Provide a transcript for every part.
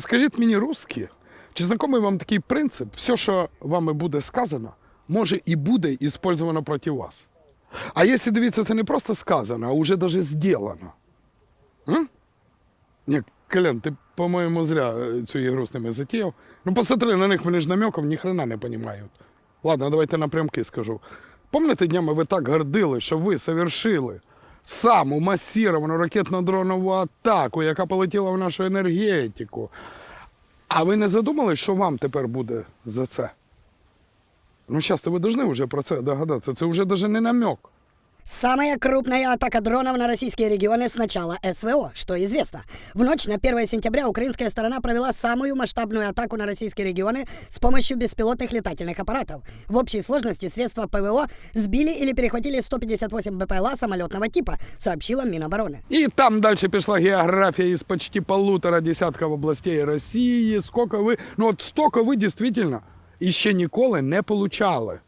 Скажіть мені, русські, чи знайомий вам такий принцип, все, що вами буде сказано, може і буде іспользовано проти вас? А якщо дивіться, це не просто сказано, а вже навіть зроблено. Ні, Колян, ти, по-моєму, зря е, цю ігру з ними затіяв. Ну, посмотри на них, вони ж намеком хрена не розуміють. Ладно, давайте напрямки скажу. Помните днями ви так гордили, що ви совершили саму масіровану ракетно-дронову атаку, яка полетіла в нашу енергетику. А ви не задумали, що вам тепер буде за це? Ну, зараз ви повинні вже про це догадатися. Це вже навіть не намек. Самая крупная атака дронов на российские регионы с начала СВО, что известно. В ночь на 1 сентября украинская сторона провела самую масштабную атаку на российские регионы с помощью беспилотных летательных аппаратов. В общей сложности средства ПВО сбили или перехватили 158 БПЛА самолетного типа, сообщила Минобороны. І там далі пішла географія із почти полутора десятків областей Росії. Сколько ви, ну от столько ви дійсно іще ніколи не получали.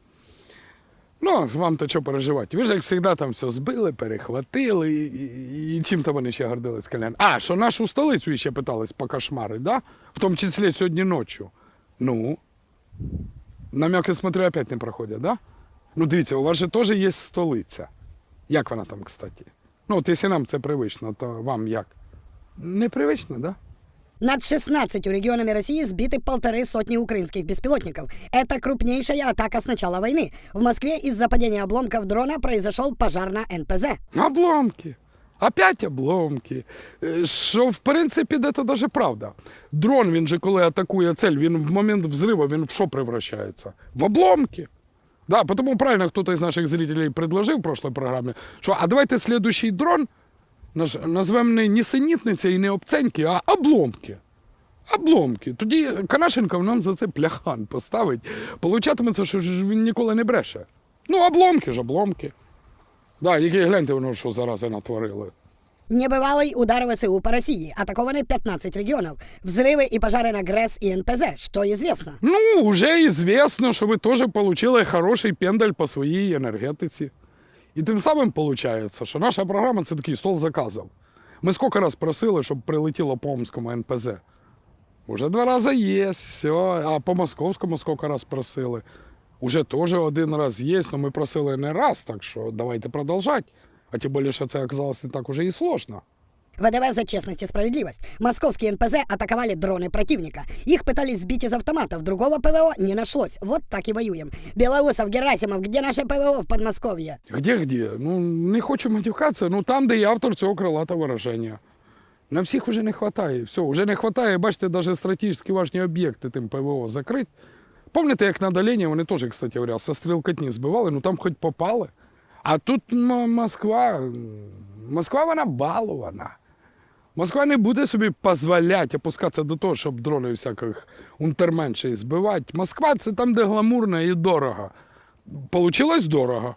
Ну, вам то що переживати? Ви ж, як завжди, там все збили, перехватили, і, і, і чим то вони ще гордились, Колян? А, що нашу столицю ще питались по кошмари, да? В тому числі сьогодні ночі. Ну, намеки, смотрю, опять не проходять, да? Ну, дивіться, у вас же теж є столиця. Як вона там, кстати? Ну, от якщо нам це привично, то вам як? Непривично, да? Над 16 регионами России сбиты полторы сотни украинских беспилотников. Это крупнейшая атака с начала войны. В Москве из-за падения обломков дрона произошел пожар на НПЗ. Обломки. Опять обломки. Е, Що в принципі, де це даже правда. Дрон, він же коли атакує цель, він в момент взриву він в що превращається? В обломки. Да, потому правильно кто-то из наших зрителей предложил в прошлой программе, що а давайте следующий дрон наш- назвемо не нісенітниця і не обценьки, а обломки. Обломки. Тоді Канашенков нам за це пляхан поставить. Получатиметься, що ж він ніколи не бреше. Ну, обломки ж, обломки. Да, які гляньте, воно що зарази натворили. Небывалый удар ВСУ по России. Атакованы 15 регионов. Взрывы и пожары на ГРЭС и НПЗ, что известно. Ну, уже известно, що ви теж отримали хороший пендель по своїй енергетиці. І тим самим виходить, що наша програма це такий стол заказів. Ми скільки раз просили, щоб прилетіло по Омському НПЗ. Уже два рази є, все. А по московському скільки раз просили. Уже теж один раз є, але ми просили не раз, так що давайте продовжати. А тим більше, що це оказалось не так уже і сложно. ВДВ за честность и справедливость. Московские НПЗ атаковали дроны противника. Их пытались сбить из автоматов, другого ПВО не нашлось. Вот так и воюем. Белоусов, Герасимов, где наше ПВО в Подмосковье? Где-где? Ну, не хочу матюкатися, ну там, де я автор цього крилатого вираження. На всіх уже не вистачає. Все, вже не вистачає, бачите, навіть стратегічно важні об'єкти тим ПВО закрить. Пам'ятаєте, як на долині вони теж, кстати говоря, со стрілкотні збивали, ну там хоч попали. А тут м- Москва, м, Москва вона балована. Москва не буде собі дозволяти опускатися до того, щоб дрони всяких унтерменшей збивати. Москва це там, де гламурно і дорого. Получилось дорого.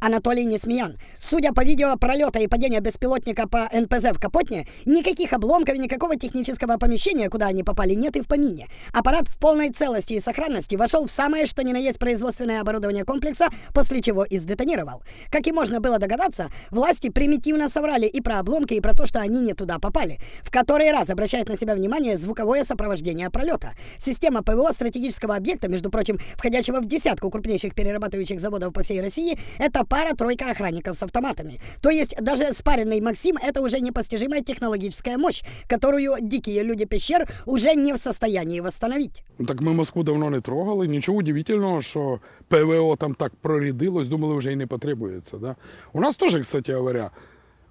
Анатолий Несмеян. Судя по видео пролета и падения беспилотника по НПЗ в Капотне, никаких обломков, никакого технического помещения, куда они попали, нет и в помине. Аппарат в полной целости и сохранности вошел в самое, что ни на есть производственное оборудование комплекса, после чего и сдетонировал. Как и можно было догадаться, власти примитивно соврали и про обломки, и про то, что они не туда попали. В который раз обращает на себя внимание звуковое сопровождение пролета. Система ПВО стратегического объекта, между прочим, входящего в десятку крупнейших перерабатывающих заводов по всей России, это пара-тройка охранников с автоматами. То есть даже спаренный Максим это уже непостижимая технологическая мощь, которую дикие люди пещер уже не в состоянии восстановить. Ну, Так ми Москву давно не трогали. Нічого удивительного, що ПВО там так прорядилось, думали, вже і не потребується. Да? У нас теж, кстати говоря,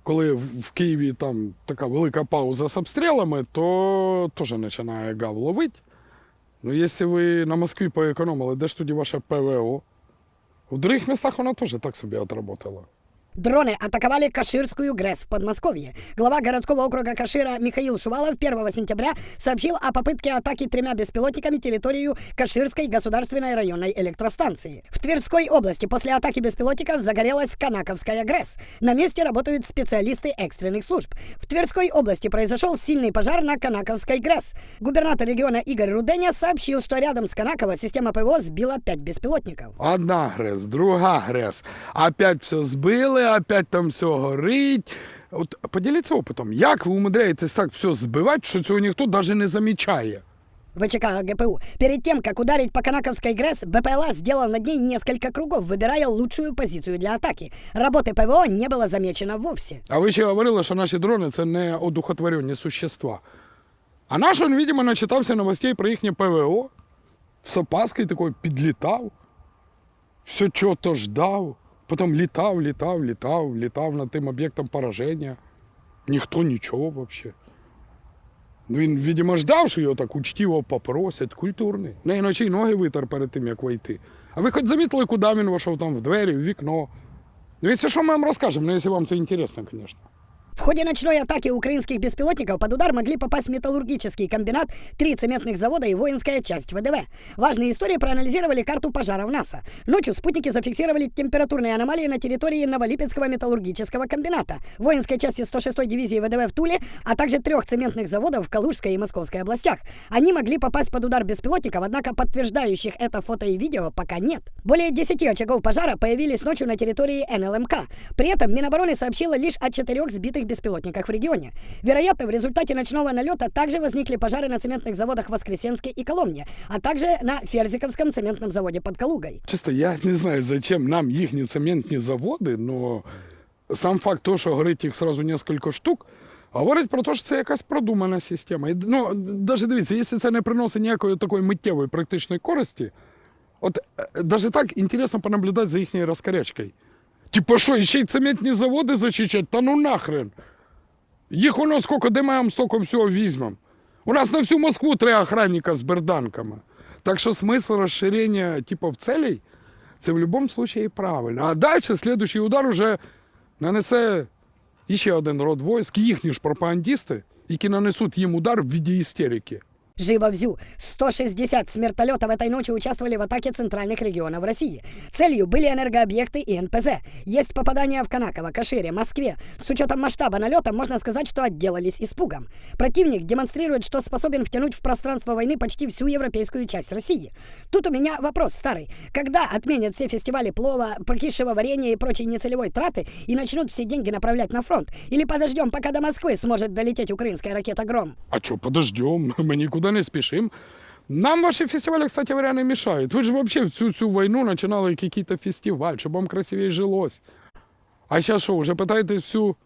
коли в в Києві там така велика пауза з обстрілами, то теж починає гав ловити. Ну, якщо ви на Москві поекономили, де ж тоді ваше ПВО? В других містах она теж так собі отработала. Дроны атаковали Каширскую ГРЭС в Подмосковье. Глава городского округа Кашира Михаил Шувалов 1 сентября сообщил о попытке атаки тремя беспилотниками территорию Каширской государственной районной электростанции. В Тверской области после атаки беспилотников загорелась Канаковская ГРЭС. На месте работают специалисты экстренных служб. В Тверской области произошел сильный пожар на Канаковской ГРЭС. Губернатор региона Игорь Руденя сообщил, что рядом с Канаково система ПВО сбила 5 беспилотников. Одна грес, друга грес. Опять все збили, опять там все горить. От поділіться опитом, як ви умудряєтесь так все збивати, що цього ніхто навіть не замічає. ВЧК ГПУ. Перед тем, как ударить по Канаковской ГРЭС, БПЛА сделал над ней несколько кругов, выбирая лучшую позицию для атаки. Работы ПВО не было замечено вовсе. А ви ще говорили, що наші дрони це не одухотворені существа. А наш, він, видимо, начитався новостей про їхнє ПВО, з опаскою такою підлітав, все чого-то ждав, потім літав, літав, літав, літав над тим об'єктом пораження. Ніхто нічого взагалі. Він, видимо, ждав, що його так учтиво попросять, культурний. Не іначе й ноги витер перед тим, як вийти. А ви хоч замітили, куди він вийшов там в двері, в вікно. Ну, і це що, ми вам розкажемо, ну, якщо вам це інтересно, звісно. В ходе ночной атаки украинских беспилотников под удар могли попасть металлургический комбинат, три цементных завода и воинская часть ВДВ. Важные истории проанализировали карту пожаров НАСА. Ночью спутники зафиксировали температурные аномалии на территории Новолипецкого металлургического комбината, воинской части 106-й дивизии ВДВ в Туле, а также трех цементных заводов в Калужской и Московской областях. Они могли попасть под удар беспилотников, однако подтверждающих это фото и видео пока нет. Более 10 очагов пожара появились ночью на территории НЛМК. При этом Минобороны сообщила лишь о четырех сбитых беспилотниках в регионе. Вероятно, в результате ночного налета также возникли пожары на цементных заводах в Воскресенске и Коломне, а также на Ферзиковском цементном заводе под Калугой. Чисто я не знаю, зачем нам їхні цементні заводи, но сам факт того, що горить їх сразу кілька штук, говорить про те, що це якась продумана система. І, ну, навіть дивіться, якщо це не приносить ніякої такої миттєвої практичної користі, от навіть так інтересно понаблюдати за їхньою розкарячкою. Типа що, ще й цементні заводи зачищать? Та ну нахрен. Їх у нас скільки, де всього візьмемо? У нас на всю Москву три охранника з берданками. Так що смисл розширення типу, в целей, це в будь-якому випадку правильно. А далі слідуючий удар уже нанесе іще один род войск, їхні ж пропагандисти, які нанесуть їм удар в віді істерики. Живо взю. 160 смертолетов этой ночью участвовали в атаке центральных регионов России. Целью были энергообъекты и НПЗ. Есть попадания в Канаково, Кашире, Москве. С учетом масштаба налета можно сказать, что отделались испугом. Противник демонстрирует, что способен втянуть в пространство войны почти всю европейскую часть России. Тут у меня вопрос старый. Когда отменят все фестивали плова, прокисшего варенья и прочей нецелевой траты и начнут все деньги направлять на фронт? Или подождем, пока до Москвы сможет долететь украинская ракета «Гром»? А что, подождем, мы никуда не спешим. Нам ваши фестивали, кстати говоря, не мешают. Вы же вообще всю цю войну начинали какие-то фестиваль, чтобы вам красивее жилось. А сейчас что, уже пытаетесь всю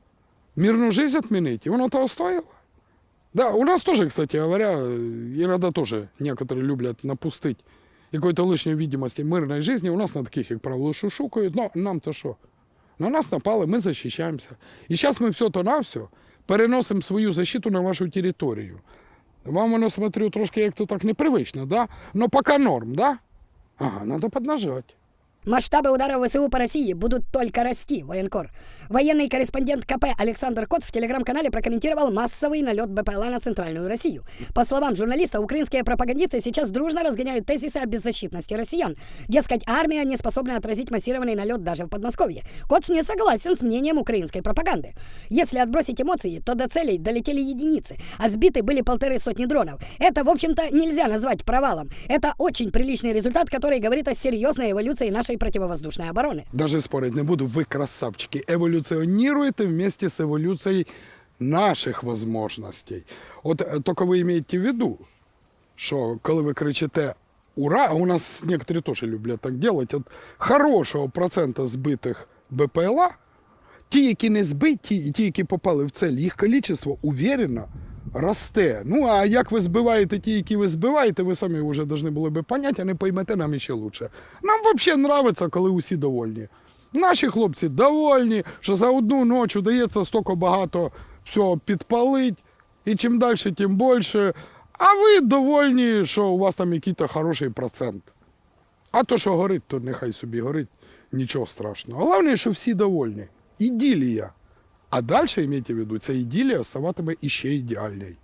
мирную жизнь отменить? И оно того стоило? Да, у нас тоже, кстати говоря, иногда тоже некоторые любят напустить какой-то лишней видимости мирной жизни. У нас на таких, как правило, шушукают. Но нам-то что? На нас напали, мы защищаемся. И сейчас мы все то на все переносим свою защиту на вашу территорию. Вам воно, смотрю, трошки як-то так непривично, да? Ну поки норм, да? Ага, треба поднажать. Масштабы ударов ВСУ по России будут только расти, военкор. Военный корреспондент КП Александр Коц в телеграм-канале прокомментировал массовый налет БПЛА на центральную Россию. По словам журналиста, украинские пропагандисты сейчас дружно разгоняют тезисы о беззащитности россиян. Дескать, армия не способна отразить массированный налет даже в Подмосковье. Коц не согласен с мнением украинской пропаганды. Если отбросить эмоции, то до целей долетели единицы, а сбиты были полторы сотни дронов. Это, в общем-то, нельзя назвать провалом. Это очень приличный результат, который говорит о серьезной эволюции нашей противовоздушной обороны. Даже спорить не буду, ви красавчики. Еволюціонуєте вместе з еволюцією наших возможностей. От е, тільки ви маєте в виду, що коли ви кричите «Ура!», а у нас некоторые теж люблять так робити, от хорошого процента збитих БПЛА, ті, які не збиті, і ті, які попали в цель, їх кількість уверенно росте. Ну, а як ви збиваєте ті, які ви збиваєте, ви самі вже повинні були би а не поймете нам ще лучше. Нам взагалі подобається, коли усі довольні. Наші хлопці довольні, що за одну ніч удається стільки багато всього підпалить, і чим далі, тим більше. А ви довольні, що у вас там якийсь хороший процент. А то, що горить, то нехай собі горить, нічого страшного. Головне, що всі довольні. Іділія. А далі, імійте в виду, ця іділія ставатиме іще ідеальною.